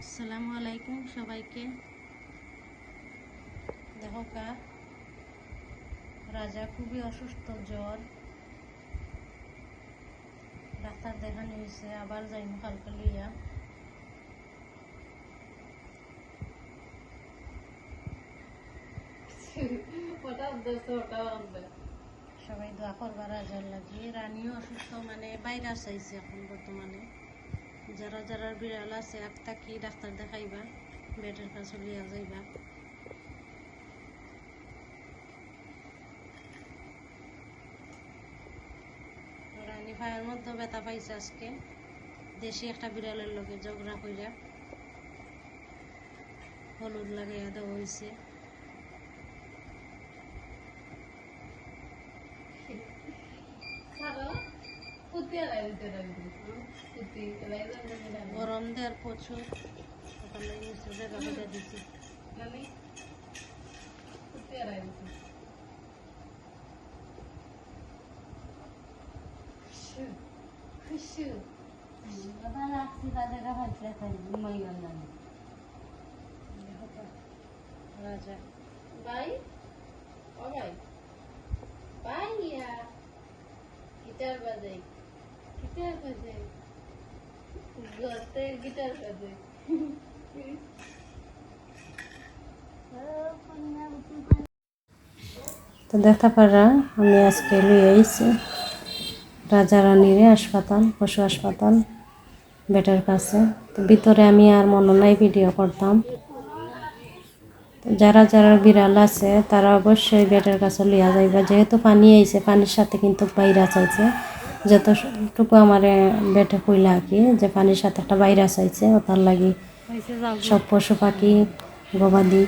আসসালামু আলাইকুম সবাইকে। দেখো কা রাজা খুবই অসুস্থ জ্বর। ডাক্তার দেখানো হয়েছে আবার যাইম কালকে আনবে। সবাই দোয়া করবার রাজার লাগে। রানীও অসুস্থ মানে বাইরে চাইছে এখন বর্তমানে। যারা যারা বিড়াল আছে এক কি ডাক্তার দেখাইবা? বেডের কাছে লিয়া যাইবা। রানী ভাইয়ের মধ্যে ব্যথা পাইছে আজকে। দেশি একটা বিড়ালের লগে ঝগড়া কইরা হলুদ লাগাইয়া দেওয়া হয়েছে গরম দেওয়ার প্রচুর দিছি বাবা তাদের ঘুমাই গেলাম রাজা। বাই। ও বাই। বাই ইয়া গিটার বাজাই। গিটার বাজাই। গতে গিটার তো দেখা পারা, আমি আজকে লই আইছি। রাজা রানীর হাসপাতাল, পশু হাসপাতাল, বেটার কাছে। তো ভিতরে আমি আর মনে নাই ভিডিও করতাম। যারা যারা বিড়াল আছে, তারা অবশ্যই বেটার কাছে লিয়া যাইবা। যেহেতু পানি আইছে, পানির সাথে কিন্তু বাইরা আইছে যতটুকু আমার বেটে কইলা কি, যে পানির সাথে একটা ভাইরাস আইছে ওটার লাগি সব পশু পাখি, গবাদি,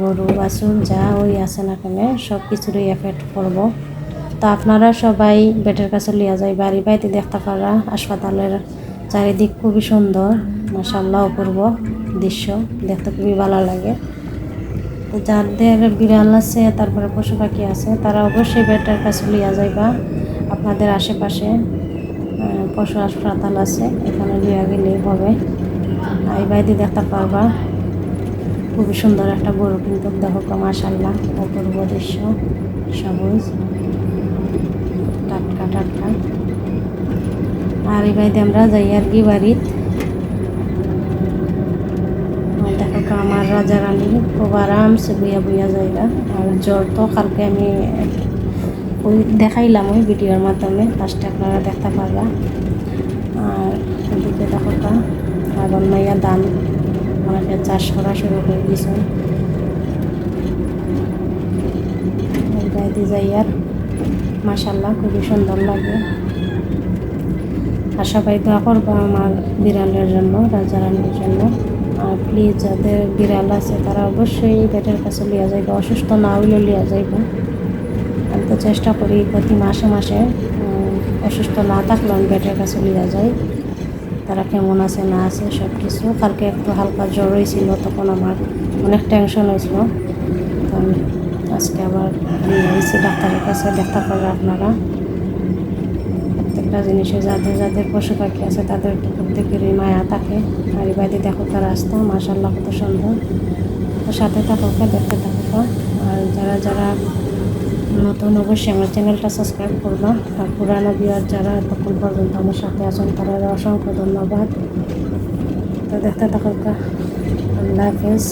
গরু, বাছুর, যা ওই আছে না কেন, সব কিছুরই এফেক্ট করব তো আপনারা সবাই বেটের কাছে লিয়া যায় বাড়ি বাড়িতে দেখতে পারা, হাসপাতালের চারিদিক খুবই সুন্দর মাসাল্লাহ অপূর্ব দৃশ্য, দেখতে খুবই ভালো লাগে। যাদের বিড়াল আছে, তারপরে পশু পাখি আছে, তারা অবশ্যই বেটার কাছে লিয়া যাইবা। আপনাদের আশেপাশে পশু হাসপাতাল আছে, এখানে লিয়া গেলেই হবে। আই বাইদি দেখতে পারবা, খুবই সুন্দর একটা গরু কিন্তু দেখো মাশাল্লাহ অপূর্ব দৃশ্য, সবুজ, টাটকা টাটকা। আর এই বাইদে আমরা যাই আর কি বাড়িত আর দেখো আমার রাজা রানী খুব আরামসে বইয়া বইয়া যাইবা আর জ্বর তো কালকে আমি ওই দেখাইলাম ওই ভিডিওর মাধ্যমে, ফার্স্টে আপনারা দেখতে পারবা। আর এদিকে দেখো তো আবার মাইয়া দান অনেকে চাষ করা শুরু করে দিয়েছে। গাইতে যাই আর মাসাল্লাহ খুবই সুন্দর লাগে। আর সবাই দোয়া করব আমার বিড়ালের জন্য, রাজা রানীর জন্য। আর প্লিজ যাদের বিড়াল আছে তারা অবশ্যই পেটের কাছে লিয়া যাইবে, অসুস্থ না হইলে লিয়া যাইবে। আমি তো চেষ্টা করি প্রতি মাসে মাসে অসুস্থ না থাকলে আমি পেটের কাছে লিয়া যাই। তারা কেমন আছে, না আছে সব কিছু কালকে একটু হালকা জ্বর হয়েছিল, তখন আমার অনেক টেনশন হয়েছিল। আজকে আবার নিয়ে ডাক্তারের কাছে, দেখা করে আপনারা। প্রত্যেকটা জিনিসে যাদের যাদের পশু পাখি আছে তাদের প্রত্যেকেরই মায়া থাকে। আর বাড়িতে দেখো তার রাস্তা মাসাল্লাহ কত সুন্দর। সাথে থাকো দেখতে থাকো। আর যারা যারা নতুন, অবশ্যই আমার চ্যানেলটা সাবস্ক্রাইব করবা। আর পুরানো বিয়ার যারা এতক্ষণ পর্যন্ত আমার সাথে আছেন তারা অসংখ্য ধন্যবাদ। তো দেখতে থাকো আল্লাহ হাফেজ।